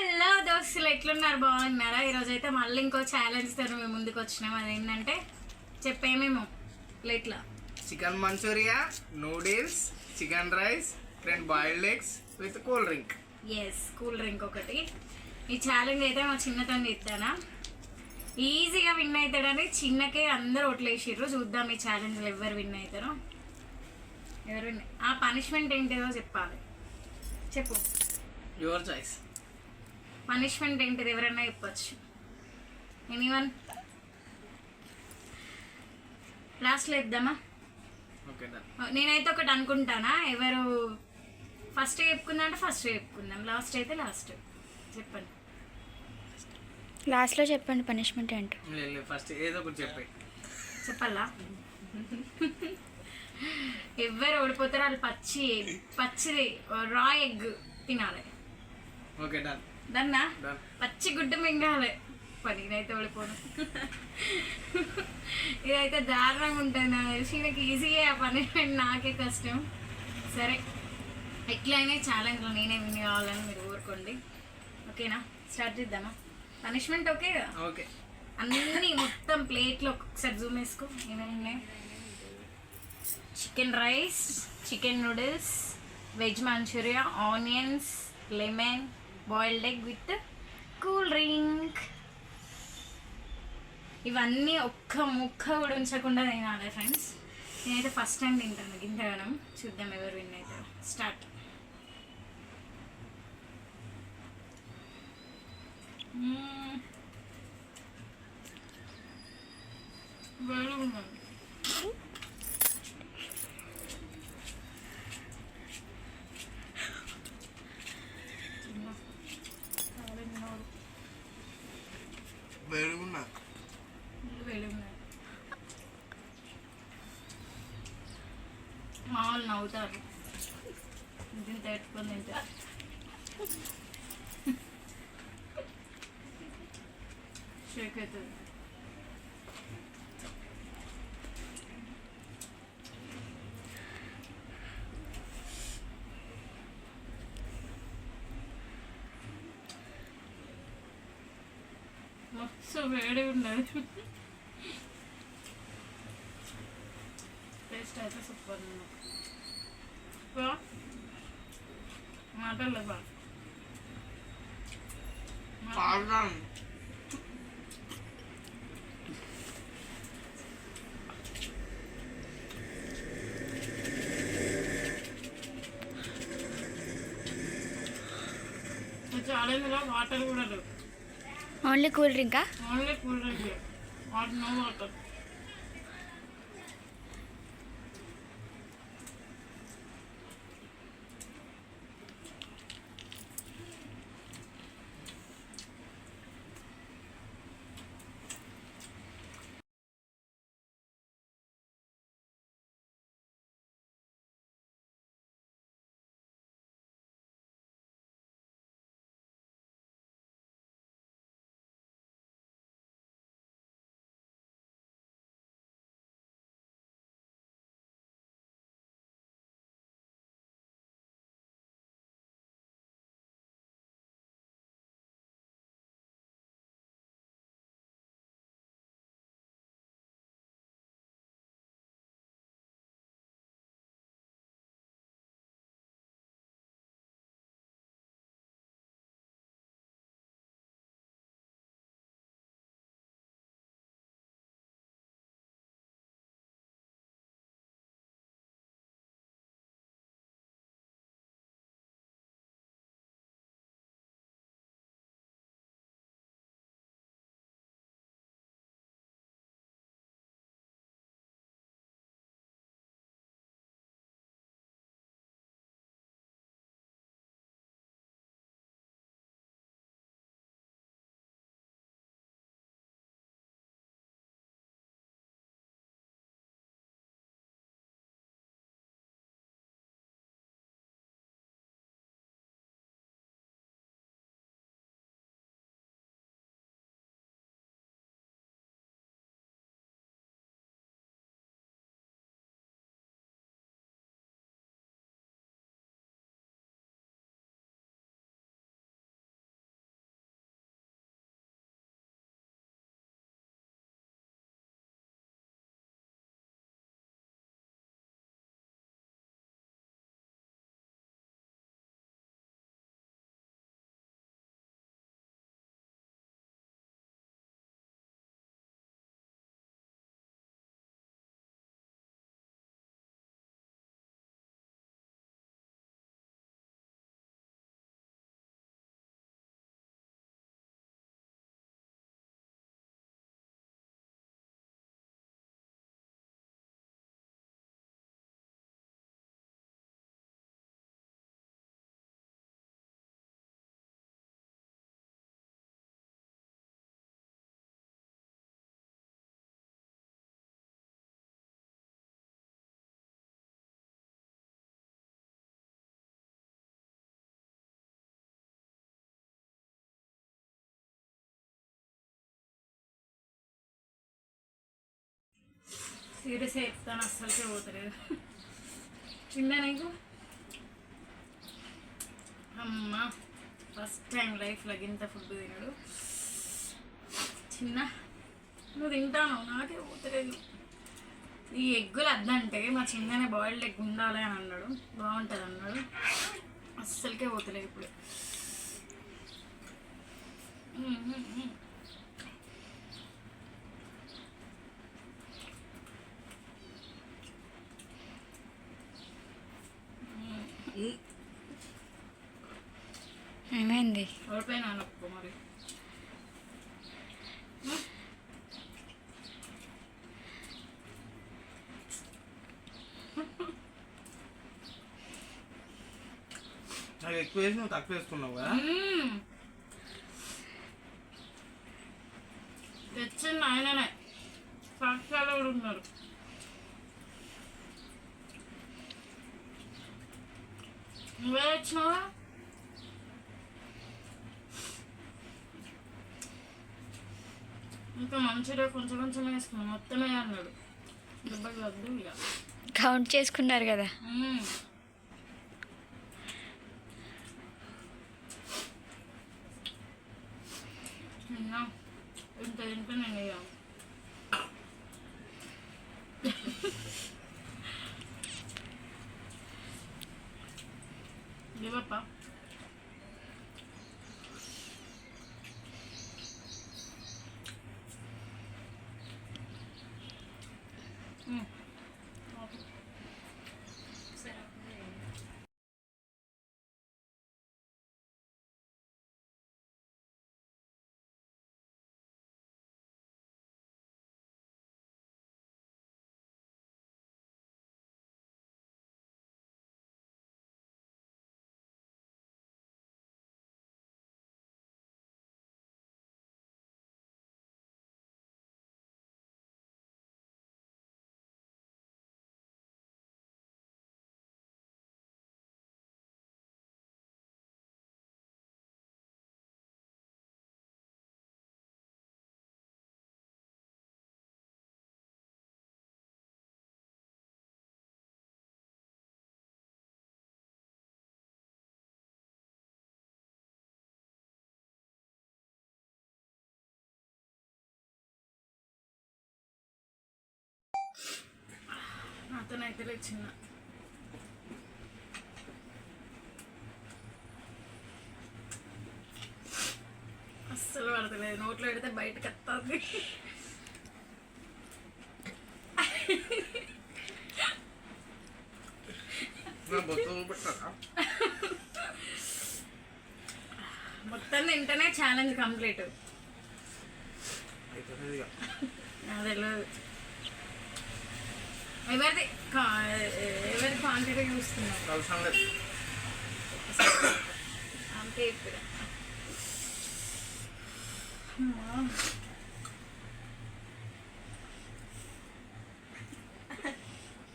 Hello దోస్తులు ఎట్లున్నారు? బాగున్నారా? ఈరోజు అయితే మళ్ళీ ఇంకో ఛాలెంజ్తో మేము ముందుకు వచ్చినాం. అదేంటంటే చెప్పేమేమో ఇట్లా chicken manchurian noodles chicken rice రెండు boiled eggs with cool drinks cool drink ఒకటి. ఈ ఛాలెంజ్ అయితే మా చిన్నతను ఇస్తానా ఈజీగా విన్ అవుతాడని చిన్నకే అందరూ ఓట్లేసిర్రు. చూద్దాం ఈ ఛాలెంజ్లో ఎవరు విన్ అవుతారో ఎవరు win- ఆ పనిష్మెంట్ ఏంటిదో చెప్పాలి. చెప్పు. యువర్ చాయిస్ పనిష్మెంట్ ఏంటిది ఎవరైనా చెప్పొచ్చు. ఎనీవన్ లాస్ట్లో ఇద్దామా నేనైతే ఒకటి అనుకుంటానా? ఎవరు ఫస్ట్ చెప్పుకుందా అంటే ఫస్ట్ చెప్పుకుందాం. లాస్ట్ అయితే లాస్ట్ చెప్పండి. లాస్ట్లో చెప్పండి పనిష్మెంట్ ఏంటో. ఫస్ట్ ఏదో ఒకటి చెప్పి. చెప్పాలా? ఎవరు ఓడిపోతారో వాళ్ళు పచ్చి పచ్చిది రా ఎగ్ తినాలి. ఓకే డన్ దన్నా? పచ్చి గుడ్డు మింగాలి. పని ఓడిపోను ఇదైతే దారుణంగా ఉంటుంది నాకు తెలిసి నాకు ఈజీగా ఆ పనిష్మెంట్ నాకే కష్టం. సరే. ఎట్లయినా ఛాలెంజ్లో నేనే విన్ కావాలని మీరు ఊరుకోండి. ఓకేనా? స్టార్ట్ చేద్దామా? పనిష్మెంట్ ఓకే కదా? ఓకే. అన్నీ మొత్తం ప్లేట్లో ఒకసారి జూమ్ వేసుకో. ఏమేమి ఉన్నాయి chicken rice chicken noodles veg manchurian onions lemon boiled egg with cool drink. ఇవన్నీ ఒక్క ముక్క కూడా ఉంచకుండా తినాలి ఫ్రెండ్స్. నేనైతే ఫస్ట్ టైం తింటాను. ఇంతగానం చూద్దాం ఎవరు విన్ అవుతారు. స్టార్ట్. వాళ్ళు నవ్వుతారు ఇంత పెట్టుకొని తింటారు షేక్ అవుతుంది మస్తు వేడి ఉన్నది టేస్ట్ అయితే సూపర్ ఉంది బా మాటలు పాడదాం only cool డ్రింకా only cool drink water no water serious చెప్తాను అస్సలకే పోతలేదు చిన్న నీకు? అమ్మా ఫస్ట్ టైం లైఫ్లో ఇంత ఫుడ్ తినడు. చిన్న నువ్వు తింటాను? నాకే పోతలేదు. ఈ ఎగ్గులు అద్దంటే మా చిన్ననే బాయిల్డ్ ఎగ్ ఉండాలి అని అన్నాడు. బాగుంటుంది అన్నాడు. అస్సలకే పోతలేదు ఇప్పుడు మ్మ్, మ్మ్, మ్మ్. ఏమైంది? ఎక్కువ వేసి నువ్వు తక్కువ వేసుకున్నావు కదా మ్మ్. తెచ్చింది ఆయననే సాక్షాలు కూడా ఉన్నారు నువ్వే తెచ్చినావా ఇంకా మంచిగా కొంచెం కొంచెం వేసుకున్నాం అన్నాడు. దెబ్బకి వద్దు ఇక. కౌంట్ చేసుకున్నారు కదా. ఇంత ఇక. నాతోనైతే లేదు చిన్న. అస్సలు పడతలేదు. నోట్లో పెడితే బయటకు వస్తుంది మొత్తం తింటేనే ఛాలెంజ్ కంప్లీట్ అయితే తెలియదు. ఎవరిది? ఎవరి క్వాంటిటీ చూస్తున్నావు? అవసరం లేదు. అంతే ఇప్పుడు.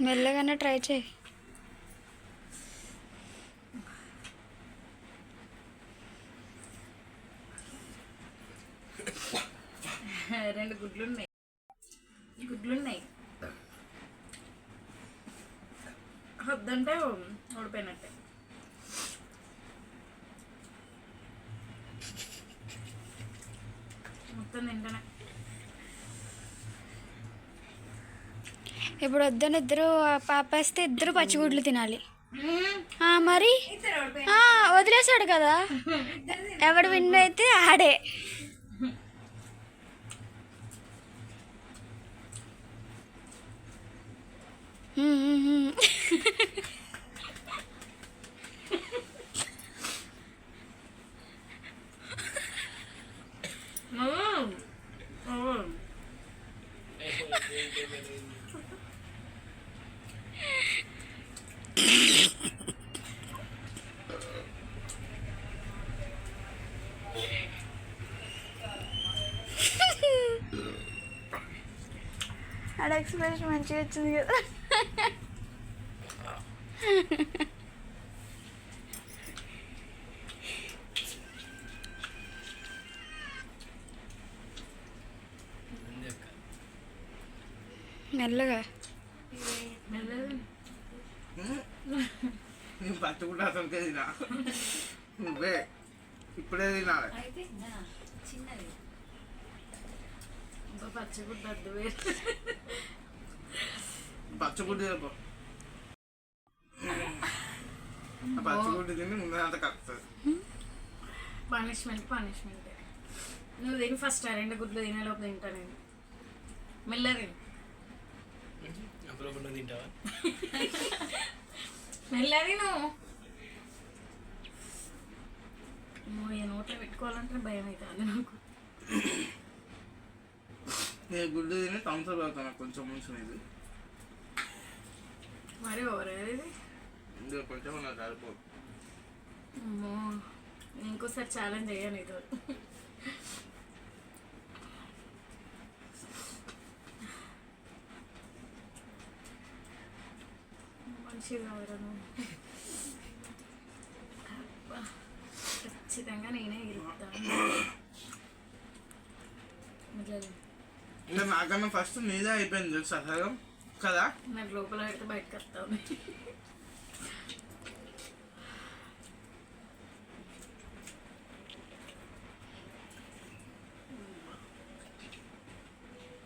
మెల్లగానే ట్రై చేయి. రెండు గుడ్లు ఉన్నాయి గుడ్లు ఉన్నాయి వద్దంటే ఓడిపోయినట్టే మొత్తం తింటానే ఇప్పుడు వద్దని ఇద్దరు పాపేస్తే ఇద్దరు పచ్చిగుడ్లు తినాలి. ఆ, మరి? ఇద్దరు ఓడిపోయి ఆ, వదిలేశాడు కదా? ఎవడు విన్ అయితే ఆడే. ఆడ ఎక్స్ప్రెషన్ మంచిగా వచ్చింది కదా మెల్లగా పట్టుకుంటే అతనికే తినా నువ్వే. ఇప్పుడే తినాలి. చిన్నది. ఇంకా పచ్చిగుడ్డ వద్దు వేరు. పచ్చగుడ్డి ఆ పచ్చగుడ్డి తిని ముందు అంత కలుపుతుంది పనిష్మెంట్ పనిష్మెంట్. నువ్వు తిని ఫస్ట్ రెండు గుడ్లు తినేలోపు తింటా నేను. మెల్లది మెల్లది నువ్వు నువ్వు ఈ నోట్లో పెట్టుకోవాలంటే భయం అవుతుంది నాకు. నేను గుడ్డు తిని థమ్స్అప్ అవుతాను కొంచెం ముంచిన ఇది మరి ఓవర్ ఇది? కొంచెం నాకు సరిపోదు ఇంకోసారి ఛాలెంజ్ చేయను ఇది. కాదురా నువ్వు అబ్బా, ఖచ్చితంగా నేనే ఇంకా నాకన్నా ఫస్ట్ నీదే అయిపోయింది తెలుసా సగం? కదా? నాకు లోపల పెడితే బయటకు వస్తాను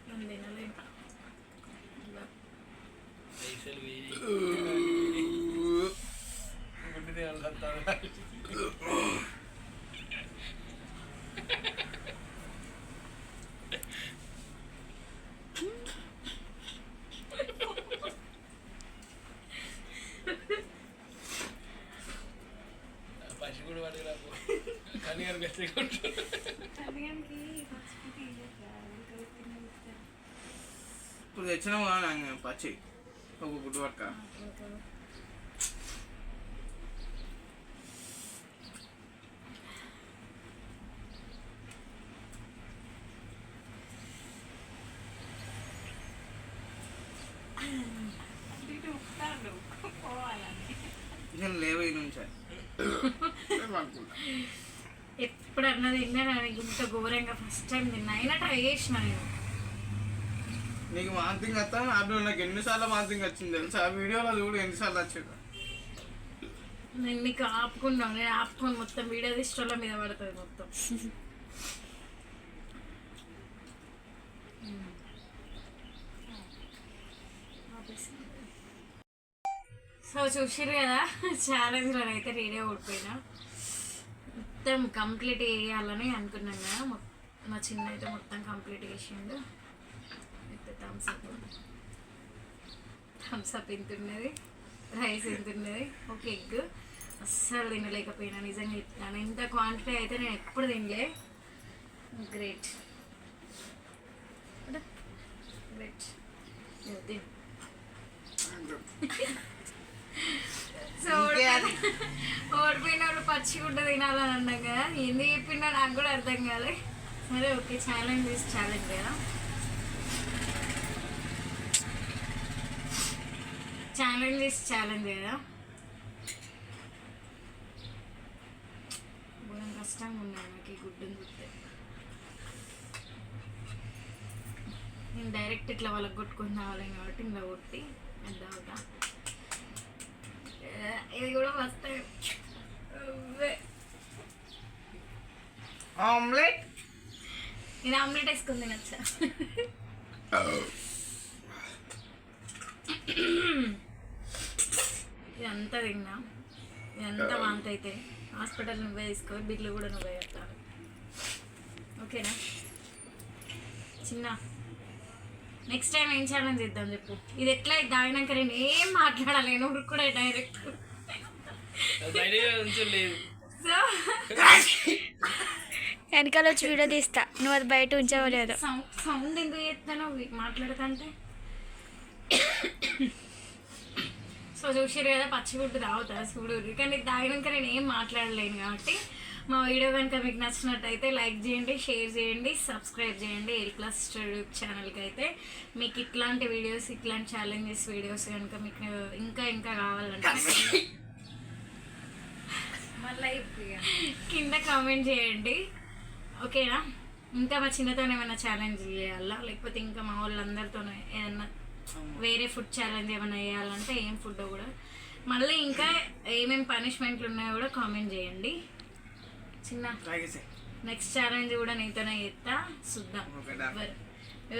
నేను తినలేను ఇలా. పైసలు వేయి గుడ్డు తినాలి పచ్చి కూడా పడి రాకు కానీ గారు గట్టిగా ఉంటుంది ఇప్పుడు తెచ్చినావు కదా నాకు పచ్చి ఒక గుడ్డు పక్క నేను లేవు ఈ నుంచే అనుకుంటా ఎప్పుడన్నా తిన్నా నాకు ఇంత ఘోరంగా ఫస్ట్ టైం తిన్నా. అయినా ట్రై చేసిన నేను. నీకు వాంతింగ్ వస్తా నా నాకు ఎన్నిసార్లు వాంతింగ్ వచ్చింది తెలుసా? ఆ వీడియోలో చూడు ఎన్నిసార్లు వచ్చింది. నేను నీకు ఆపుకున్నాను నేను ఆపుకొని మొత్తం వీడియో తీసుకోవడం మీద పడుతుంది మొత్తం. సో చూసిర్రు కదా ఛాలెంజ్లో అయితే రేడియో ఓడిపోయినా. మొత్తం కంప్లీట్ చేయాలని అనుకున్నాం కదా. మా చిన్న అయితే మొత్తం కంప్లీట్ చేసిండు. అయితే థమ్స్ అప్ థమ్స్ అప్ ఎంత ఉన్నది రైస్ ఎంత ఉన్నది ఒక ఎగ్ అస్సలు తినలేకపోయినా నిజంగా చెప్తాను. ఇంత క్వాంటిటీ అయితే నేను ఎప్పుడు తినలే. గ్రేట్ గ్రేట్ తిను సో ఓడిపోయిన వాళ్ళు పచ్చి గుడ్డ తినాలని అన్నాం కదా ఎందుకు చెప్పిండో నాకు కూడా అర్థం కాలే. సరే ఓకే ఛాలెంజ్ చేసి ఛాలెంజ్ కదా. ఛాలెంజ్ చేసి ఛాలెంజ్ కదా. కష్టంగా ఉన్నాయి నాకు ఈ గుడ్డుని గుర్తే నేను డైరెక్ట్ ఇట్లా వాళ్ళకి కొట్టుకుని రావాలి కాబట్టి ఇలా కొట్టి అది అవుతా. ఇది కూడా ఫస్ట్ టైం ఆమ్లెట్ నేను ఆమ్లెట్ వేసుకుని తినచ్చా ఇదంతా తిన్నా? ఇదంతా వాంత అయితే హాస్పిటల్ నువ్వే తీసుకో బిల్లు కూడా నువ్వే కట్టాలి. ఓకేనా? చిన్న నెక్స్ట్ టైం ఏం ఛాలెంజ్ చేద్దాం చెప్పు. ఇది ఎట్లా దాగినాక నేను ఏం మాట్లాడలేను కూడా డైరెక్ట్ సో వెనకాల వచ్చి వీడియో తీస్తా. నువ్వు అది బయట ఉంచవలేదు సౌండ్ సౌండ్ ఎందుకు చేస్తాను మాట్లాడుతుంటే సో చూసారు కదా పచ్చిగుడ్డు తాగుతా చూడు. కానీ ఇది తాగినాక నేను ఏం మాట్లాడలేను కాబట్టి మా వీడియో కనుక మీకు నచ్చినట్టయితే లైక్ చేయండి షేర్ చేయండి సబ్స్క్రైబ్ చేయండి. ఎల్ ప్లస్ యూట్యూబ్ ఛానల్కి అయితే మీకు ఇట్లాంటి వీడియోస్ ఇట్లాంటి ఛాలెంజెస్ వీడియోస్ కనుక మీకు ఇంకా ఇంకా కావాలంటే మళ్ళీ కింద కామెంట్ చేయండి. ఓకేనా ఇంకా మా చిన్నతో ఏమైనా ఛాలెంజ్ చేయాలా? లేకపోతే ఇంకా మా వాళ్ళందరితో ఏదన్నా వేరే ఫుడ్ ఛాలెంజ్ ఏమైనా చేయాలంటే ఏం ఫుడ్ కూడా? మళ్ళీ ఇంకా ఏమేమి పనిష్మెంట్లు ఉన్నాయో కూడా కామెంట్ చేయండి. చిన్న నెక్స్ట్ ఛాలెంజ్ కూడా నీతోనే చేస్తా. చూద్దాం.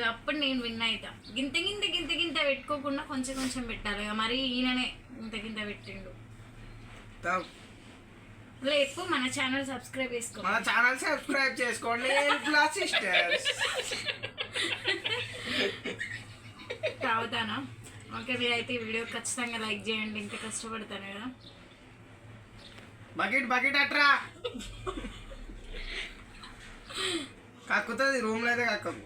అప్పుడు నేను విన్ అవుతా గింత గింత గింత గింత పెట్టుకోకుండా కొంచెం కొంచెం పెట్టాలి. మరి ఈయననే ఇంత గింత పెట్టిండు. లేపు మన ఛానల్ సబ్స్క్రైబ్ చేసుకో. మన ఛానల్ సబ్స్క్రైబ్ చేసుకోండి తాగుతానా? ఓకే మీరైతే ఈ వీడియో ఖచ్చితంగా లైక్ చేయండి. ఇంత కష్టపడతాను కదా. Bucket bucket అట్రా. కక్కుతుంది రూమ్లో అయితే కక్కదు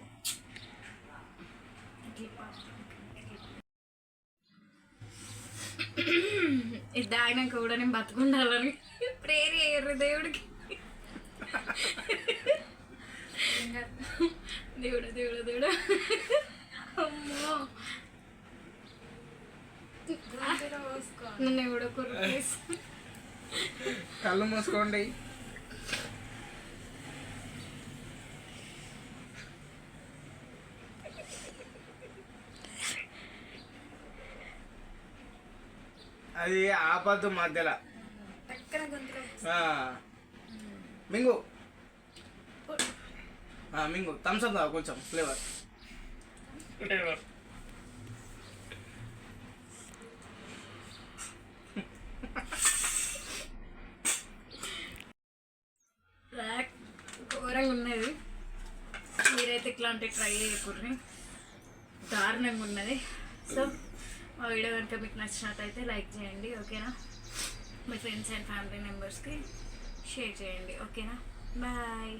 ఇది తాగినాక కూడా నేను బతుకుండాలని ప్రేర్ చేయరు దేవుడికి. దేవుడు దేవుడు దేవుడు. అమ్మో. నన్ను ఎవడో కొరికేసి కళ్ళు మూసుకోండి. అది ఆపద్దు మధ్యలో. ఆ. మింగు. ఆ, మింగు. థమ్స్ అప్ కొంచెం ఫ్లేవర్ బ్లాక్ ఘోరంగా ఉన్నది ఎట్లా అంటే ట్రై చేయకూడదు దారుణంగా ఉన్నది. సో మా వీడియో కనుక మీకు నచ్చినట్టయితే లైక్ చేయండి ఓకేనా? మీ ఫ్రెండ్స్ అండ్ ఫ్యామిలీ మెంబర్స్కి షేర్ చేయండి ఓకేనా? బాయ్